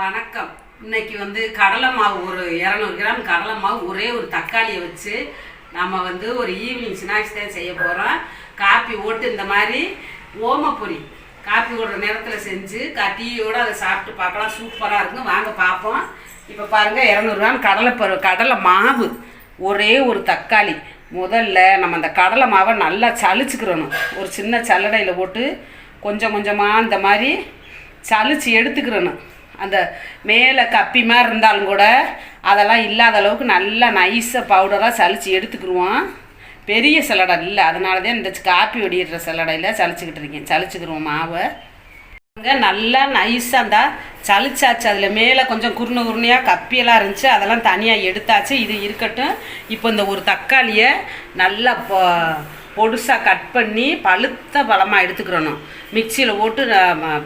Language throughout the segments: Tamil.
வணக்கம். இன்னைக்கு வந்து கடலை மாவு ஒரு இரநூறு கிராம் கடலை மாவு ஒரே ஒரு தக்காளியை வச்சு நம்ம வந்து ஒரு ஈவினிங் ஸ்நாக்ஸ் தான் செய்ய போகிறோம் காப்பி ஓட்டு இந்த மாதிரி ஓமப்பொரி காப்பி ஓடுற நேரத்தில் செஞ்சு கா டீயோடு அதை சாப்பிட்டு பார்க்கலாம். சூப்பராக இருக்கும். வாங்க பார்ப்போம். இப்போ பாருங்கள் இரநூறு கிராம் கடலை பரு கடலை மாவு. ஒரே ஒரு தக்காளி. முதல்ல நம்ம அந்த கடலை மாவை நல்லா சலிச்சுக்கிறணும் ஒரு சின்ன சல்லடையில் போட்டு கொஞ்சம் கொஞ்சமாக இந்த மாதிரி சலிச்சு எடுத்துக்கிறணும். அந்த மேலே கப்பி மாதிரி இருந்தாலும் கூட அதெல்லாம் இல்லாத அளவுக்கு நல்லா நைஸாக பவுடராக சளிச்சு எடுத்துக்கிருவோம். பெரிய சிலடை இல்லை. அதனால தான் இந்த காப்பி ஒடிகிற சிலடையில் சளிச்சுக்கிட்டு இருக்கேன். சளிச்சுக்கிடுவோம் மாவை. அங்கே நல்லா நைஸாக இருந்தால் சலிச்சாச்சு அதில் மேலே கொஞ்சம் குருணு குருணையாக கப்பியெல்லாம் இருந்துச்சு. அதெல்லாம் தனியாக எடுத்தாச்சு. இது இருக்கட்டும். இப்போ இந்த ஒரு தக்காளியை நல்லா பொ பொடுசாக கட் பண்ணி பழுத்த பழமாக எடுத்துக்கிறணும். மிக்சியில் போட்டு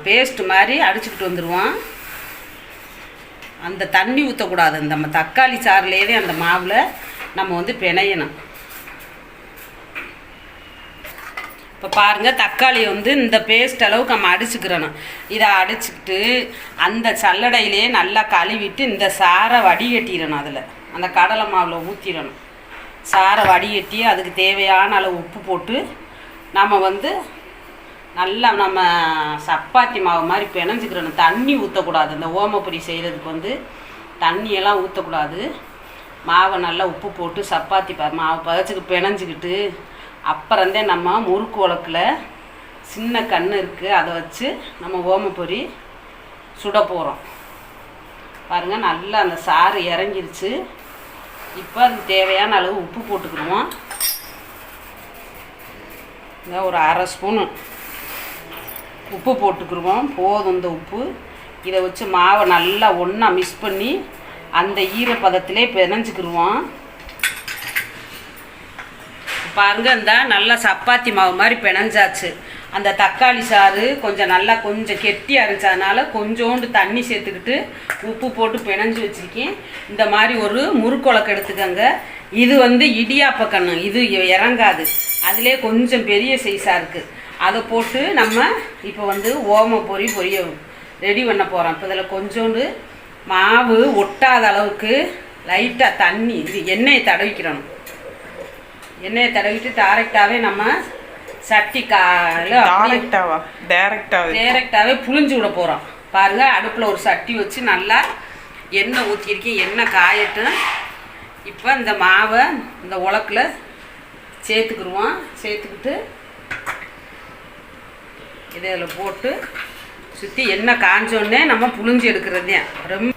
பேஸ்ட் மாதிரி அடிச்சுக்கிட்டு வந்துடுவோம் அந்த தண்ணி ஊற்றக்கூடாது இந்த நம்ம தக்காளி சாறுலேயே அந்த மாவில் நம்ம வந்து பிணையணும். இப்போ பாருங்கள் தக்காளி வந்து இந்த பேஸ்ட் அளவுக்கு நம்ம அடிச்சுக்கிறணும். இதை அடிச்சுக்கிட்டு அந்த சல்லடையிலே நல்லா கழுவிட்டு இந்த சாரை வடிகட்டிடணும் அதில். அந்த கடலை மாவில் ஊற்றிடணும் சாரை வடிகட்டி அதுக்கு தேவையான அளவு உப்பு போட்டு நம்ம வந்து நல்லா நம்ம சப்பாத்தி மாவு மாதிரி பிணைஞ்சிக்கிறணும். தண்ணி ஊற்றக்கூடாது இந்த ஓமப்பொடி செய்கிறதுக்கு வந்து தண்ணியெல்லாம் ஊற்றக்கூடாது மாவை நல்லா உப்பு போட்டு சப்பாத்தி ப மாவு பதச்சுக்கு பிணைஞ்சிக்கிட்டு அப்புறந்தே நம்ம முறுக்கு உலக்கில் சின்ன கண் இருக்குது அதை வச்சு நம்ம ஓமப்பொரி சுட போகிறோம் பாருங்கள் நல்லா அந்த சாறு இறங்கிருச்சு. இப்போ அதுக்கு தேவையான அளவு உப்பு போட்டுக்கிடுவோம். இந்த ஒரு அரை ஸ்பூனு. உப்பு போட்டுக்கிடுவோம் போதும் இந்த உப்பு. இதை வச்சு மாவை நல்லா ஒன்றா மிக்ஸ் பண்ணி அந்த ஈரப்பதத்திலே இப்போ பாருங்க இந்த நல்லா சப்பாத்தி மாவு மாதிரி பிணைஞ்சாச்சு. அந்த தக்காளி சாறு கொஞ்சம் நல்லா கொஞ்சம் கெட்டியாக இருந்துச்சு அதனால் கொஞ்சோண்டு தண்ணி சேர்த்துக்கிட்டு உப்பு போட்டு பிணைஞ்சு வச்சுருக்கேன். இந்த மாதிரி ஒரு முறுக்குழக்கு எடுத்துக்கோங்க. இது வந்து இடியாப்ப கண்ணு. இது இறங்காது. அதிலே கொஞ்சம் பெரிய சைஸாக இருக்குது அதை போட்டு நம்ம இப்போ வந்து ஓம பொரி பொரிய ரெடி பண்ண போகிறோம் இப்போ இதில் கொஞ்சோண்டு மாவு ஒட்டாத அளவுக்கு லைட்டாக தண்ணி இது எண்ணெயை தடவிக்கிறணும். எண்ணெயை தடவிட்டு டேரெக்டாகவே நம்ம சட்டி கால டைரக்டாவா டைரக்டாவே டேரெக்டாகவே புழிஞ்சு விட போகிறோம் பாருங்கள் அடுப்பில் ஒரு சட்டி வச்சு நல்லா எண்ணெய் ஊற்றிருக்கேன் எண்ணெய் காயட்டும் இப்போ இந்த மாவை இந்த உலக்கில் சேர்த்துக்கிருவோம் சேர்த்துக்கிட்டு இதை இதில் போட்டு சுற்றி எண்ணெய் காஞ்சோடனே நம்ம புழிஞ்சு எடுக்கிறது. ரொம்ப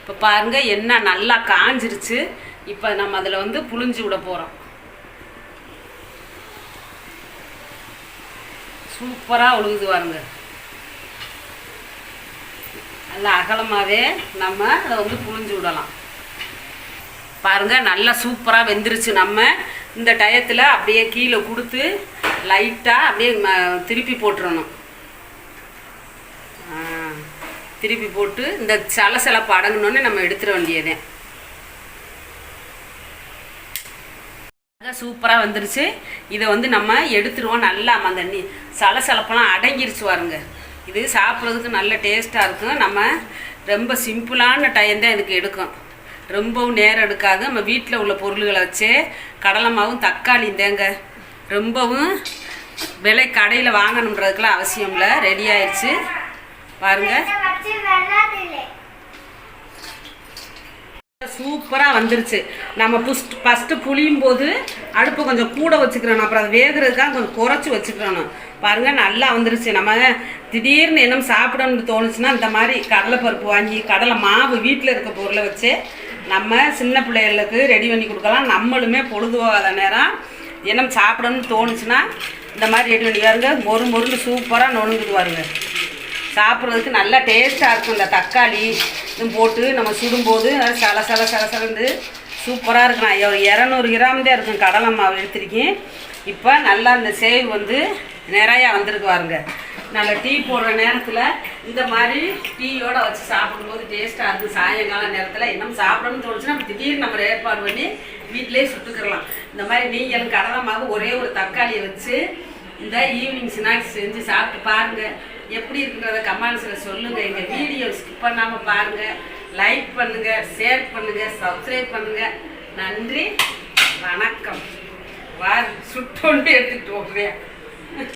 இப்போ பாருங்கள் எண்ணெய் நல்லா காஞ்சிருச்சு. இப்போ நம்ம அதில் வந்து புழிஞ்சு விட போகிறோம் சூப்பராக ஒழுகுது பாருங்க. நல்லா அகலமாகவே நம்ம அதை வந்து புழிஞ்சு விடலாம். பாருங்க நல்லா சூப்பராக வெந்துருச்சு நம்ம. இந்த டயத்தில் அப்படியே கீழே கொடுத்து லைட்டாக அப்படியே ம- திருப்பி போட்டுறணும். திருப்பி போட்டு இந்த சலசலப்பு அடங்கணுன்னு நம்ம எடுத்துட வேண்டியதே. சூப்பராக வந்துருச்சு. இதை வந்து நம்ம எடுத்துருவோம் நல்லா அந்த நீ சலசலப்பெல்லாம் அடங்கிருச்சு பாருங்க. இது சாப்பிட்றதுக்கு நல்ல டேஸ்ட்டாக இருக்கும். நம்ம ரொம்ப சிம்பிளான டைம் தான் இதுக்கு எடுக்கும். ரொம்பவும் நேரம் எடுக்காது. நம்ம வீட்டில் உள்ள பொருள்களை வச்சு கடலை மாவும் தக்காளி தேங்க ரொம்பவும் விலை கடையில் வாங்கணுன்றதுக்கெல்லாம் அவசியம் இல்லை. ரெடி ஆயிடுச்சு. பாருங்கள் சூப்பராக வந்துருச்சு. நம்ம புஸ்ட் ஃபஸ்ட்டு புளியும் போது அடுப்பு கொஞ்சம் கூட வச்சுக்கிறோம் அப்புறம் அது வேகிறதுக்காக கொஞ்சம் குறைச்சி வச்சுக்கிறோம் பாருங்கள் நல்லா வந்துருச்சு. நம்ம திடீர்னு என்ன சாப்பிடணும்னு தோணுச்சுன்னா இந்த மாதிரி கடலைப்பருப்பு வாங்கி கடலை மாவு வீட்டில் இருக்க பொருளை வச்சு நம்ம சின்ன பிள்ளைகளுக்கு ரெடி பண்ணி கொடுக்கலாம். நம்மளுமே பொழுதுபோகாத நேரம் என்ன சாப்பிடணும்னு தோணுச்சுன்னா இந்த மாதிரி ரெடி பண்ணி பாருங்க. மொறு மொறுன்னு சூப்பராக நொணுங்குது பாருங்க சாப்பிட்றதுக்கு நல்லா டேஸ்ட்டாக இருக்கும். இந்த தக்காளி இதுவும் போட்டு நம்ம சுடும்போது சல சல சல சலந்து சூப்பராக இருக்கும் நான் இரநூறு கிராம் தான் இருக்கும் கடலை மாவு எடுத்திருக்கேன். இப்போ நல்லா இந்த சேவ் வந்து நிறையா வந்திருக்கு பாருங்க. நல்ல டீ போடுற நேரத்தில் இந்த மாதிரி டீயோடு வச்சு சாப்பிடும்போது டேஸ்ட்டாக இருக்குது சாயங்கால நேரத்தில் என்ன சாப்பிடணும்னு தோணுச்சுன்னா திடீர்னு நம்ம ஏற்பாடு பண்ணி வீட்டிலேயே சுட்டுக்கிறலாம் இந்த மாதிரி நீ கடலை மாவு ஒரே ஒரு தக்காளியை வச்சு இந்த ஈவினிங் ஸ்நாக்ஸ் செஞ்சு சாப்பிட்டு பாருங்கள் எப்படி இருக்குன்றத கமெண்ட்ஸில் சொல்லுங்கள் எங்கள் வீடியோ ஸ்கிப் பண்ணாமல் பாருங்கள் லைக் பண்ணுங்கள் ஷேர் பண்ணுங்கள் சப்ஸ்கிரைப் பண்ணுங்கள் நன்றி வணக்கம். வா சுட்டோண்டு எடுத்துகிட்டு போகிறேன்